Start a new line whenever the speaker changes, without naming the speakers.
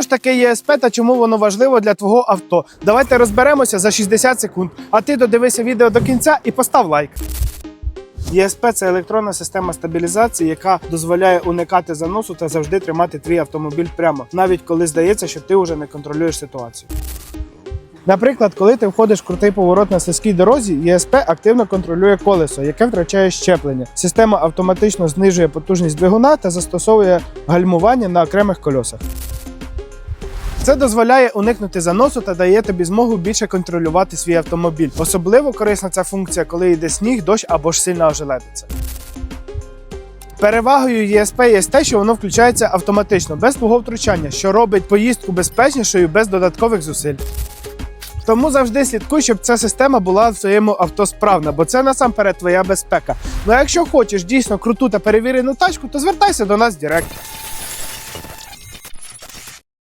Що ж таке ЄСП та чому воно важливо для твого авто? Давайте розберемося за 60 секунд. А ти додивися відео до кінця і постав лайк. ЄСП це електронна система стабілізації, яка дозволяє уникати заносу та завжди тримати твій автомобіль прямо, навіть коли здається, що ти вже не контролюєш ситуацію. Наприклад, коли ти входиш в крутий поворот на сільській дорозі, ЄСП активно контролює колесо, яке втрачає щеплення. Система автоматично знижує потужність двигуна та застосовує гальмування на окремих кольосах. Це дозволяє уникнути заносу та дає тобі змогу більше контролювати свій автомобіль. Особливо корисна ця функція, коли йде сніг, дощ або ж сильна ожеледиця. Перевагою ЄСП є те, що воно включається автоматично, без твого втручання, що робить поїздку безпечнішою без додаткових зусиль. Тому завжди слідкуй, щоб ця система була в своєму авто справна, бо це насамперед твоя безпека. Ну а якщо хочеш дійсно круту та перевірену тачку, то звертайся до нас в Директ.